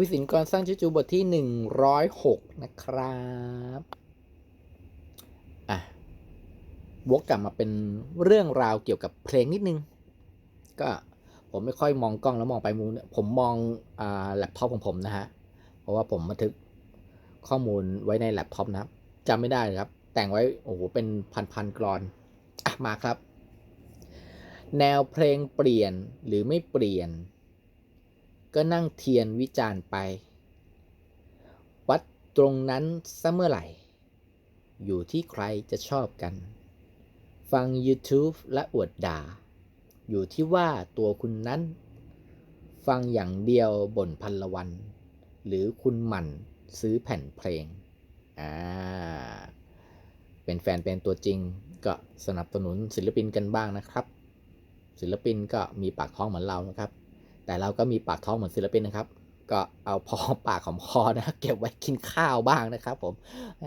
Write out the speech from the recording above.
วิสินกรสร้างชื่อจูบทที่ 106 นะครับอะวกกลับมาเป็นเรื่องราวเกี่ยวกับเพลงนิดนึง ก็ผมไม่ค่อยมองกล้องแล้วมองไปมุมเนี่ยผมมองอ่าแล็ปท็อปของผมนะฮะ เพราะว่าผมบันทึกข้อมูลไว้ในแล็ปท็อปนะครับจำไม่ได้เลยครับ แต่งไว้ โอ้โห เป็นพันๆกรอนอะมาครับ แนวเพลงเปลี่ยนหรือไม่เปลี่ยน ก็นั่งเทียนวิจารณ์ไป วัดตรงนั้นซะเมื่อไหร่ อยู่ที่ใครจะชอบกัน ฟัง YouTube และอวดด่า อยู่ที่ว่าตัวคุณนั้น ฟังอย่างเดียวบ่นพันละวัน หรือคุณหมั่นซื้อแผ่นเพลง อ่า เป็นแฟนเป็นตัวจริงก็สนับสนุนศิลปินกันบ้างนะครับ ศิลปินก็มีปากท้องเหมือนเรานะครับ แต่เราก็มีปากท้องเหมือนศิลปินนะครับ ก็เอาพอปากของพอนะ เก็บไว้กินข้าวบ้างนะครับผมแหม